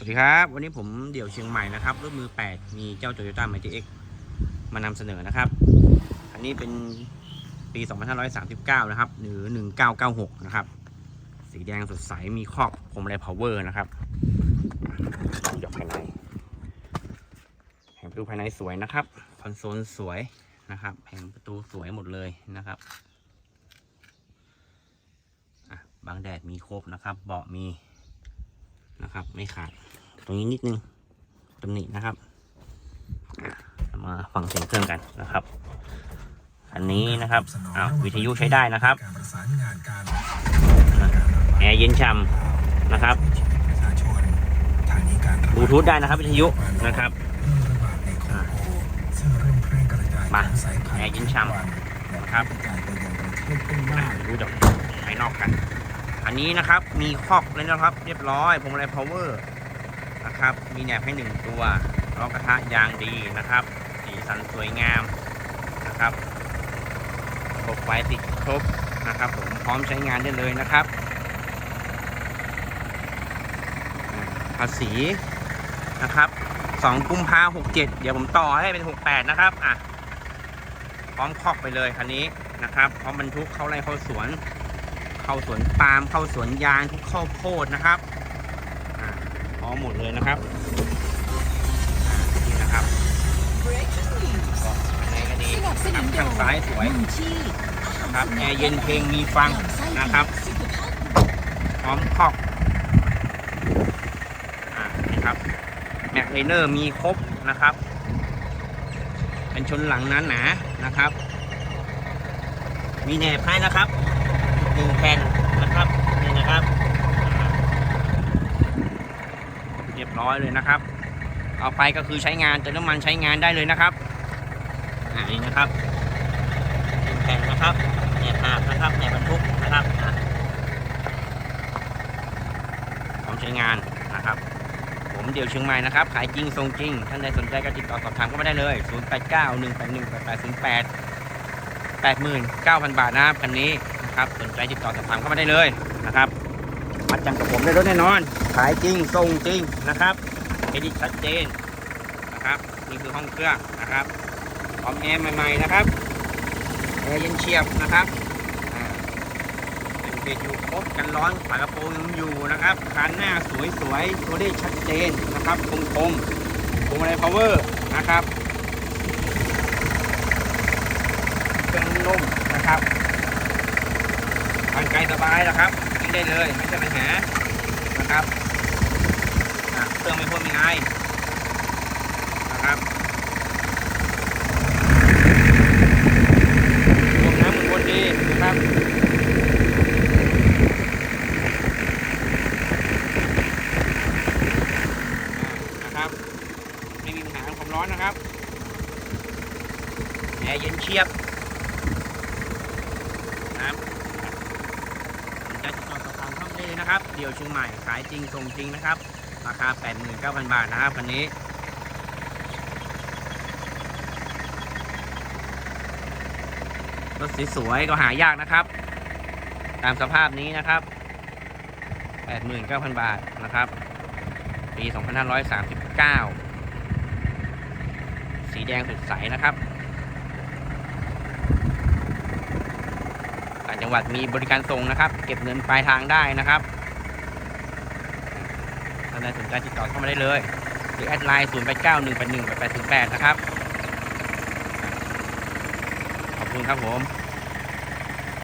สวัสดีครับ วันนี้ผมเดี่ยวเชียงใหม่นะครับรุ่นมือ 8 มีเจ้า Toyota m a t X มานำเสนอนะครับ อันนี้เป็นปี 2539 นะครับ หรือ 1996 นะครับ สีแดงสดใสมีครอบพรมอะไร power นะครับยกภายในแผงประตูภายในสวยนะครับ คอนโซลสวยนะครับแผงประตูสวยหมดเลยนะครับบางแดดมีครบนะครับ เบาะมี นะครับ ไม่ขาด ตรงนี้นิดนึงตำหนินะครับ มาฟังเสียงเครื่องกันนะครับ อันนี้นะครับอ้าววิทยุใช้ได้นะครับแอร์เย็นฉ่ำนะครับบลูทูธได้นะครับวิทยุนะครับมาแอร์เย็นฉ่ำนะครับกระจายไปยังประเทศเพื่อนบ้านดูจากภายนอกกัน อันนี้นะครับมีคอกเลยนะครับ เรียบร้อยพวงมาลัย power นะครับ มีแหนบให้หนึ่งตัวล้อกระทะยางดีนะครับ สีสันสวยงามนะครับระบบไฟติดครบนะครับผมพร้อมใช้งานได้เลยนะครับภาษีนะครับ2กุมภาหกเจ็ดเดี๋ยวผมต่อให้เป็น68นะครับอะพร้อมคอกไปเลยคันนี้นะครับ พร้อมบรรทุกเข้าไร่เข้าสวน เข้าสวนปาล์มเข้าสวนยางทุกข้าวโพดนะครับพร้อมหมดเลยนะครับนี่นะครับในก็ดีข้างซ้ายสวยนะครับแอร์เย็นเพลงมีฟังนะครับพร้อมคอกนี่ครับแม็กเลเนอร์มีครบนะครับ เป็นชนหลังนั้นหนานะครับ มีแหนบให้นะครับ หนึ่งแผ่นนะครับนี่นะครับ เรียบร้อยเลยนะครับ เอาไปก็คือใช้งานเติมน้ำมันใช้งานได้เลยนะครับอ่านี่นะครับหนึ่งแผ่นนะครับแหนบหาบนะครับแหนบบรรทุกนะครับพร้อมใช้งานนะครับ ผมเดี่ยวเชียงใหม่นะครับ ขายจริงส่งจริง ท่านใดสนใจก็ติดต่อสอบถามเข้ามาได้เลย 0 8 9 1 8 1 8 8 0 8 89,000 บาทนะครับคันนี้ นะครับสนใจติดต่อสอบถามเข้ามาได้เลยนะครับมัดจำกับผมได้รถแน่นอน ขายจริงส่งจริงนะครับเครดิตชัดเจนนะครับนี่คือห้องเครื่องนะครับพร้อมแอร์ใหม่ๆนะครับแอร์เย็นเฉียบนะครับอ่าเป็นเบรกอยู่ครบกันร้อนฝากระโปรงยังอยู่นะครับคันหน้าสวยๆตัวได้ชัดเจนนะครับคมคมๆพวงมาลัยพาวเวอร์นะครับเครื่องนุ่มนะครับ ทางไกลสบายนะครับกินได้เลยไม่ใช่ปัญหานะครับเครื่องไม่พ่นไม่ไอนะครับรวมน้ำมันวนดีนะครับนะครับไม่มีปัญหาเรื่องความร้อนนะครับแอร์เย็นเชียบจะติดต่อสอบถามเข้ามาได้เลย นะครับเดี๋ยวเชียงใหม่ขายจริงส่งจริงนะครับ ราคา 89,000 บาทนะครับคันนี้รถสวยๆก็หายากนะครับ ตามสภาพนี้นะครับ 89,000 บาทนะครับ ปี 2539 สีแดงสดใสนะครับต่างจังหวัดมีบริการส่งนะครับ เก็บเงินปลายทางได้นะครับานใดสนใจติดต่อเข้ามาได้เลย หรือแอดไลน์0 8 9 1 8 1 8 8 0 8 นะครับ ขอบคุณครับผม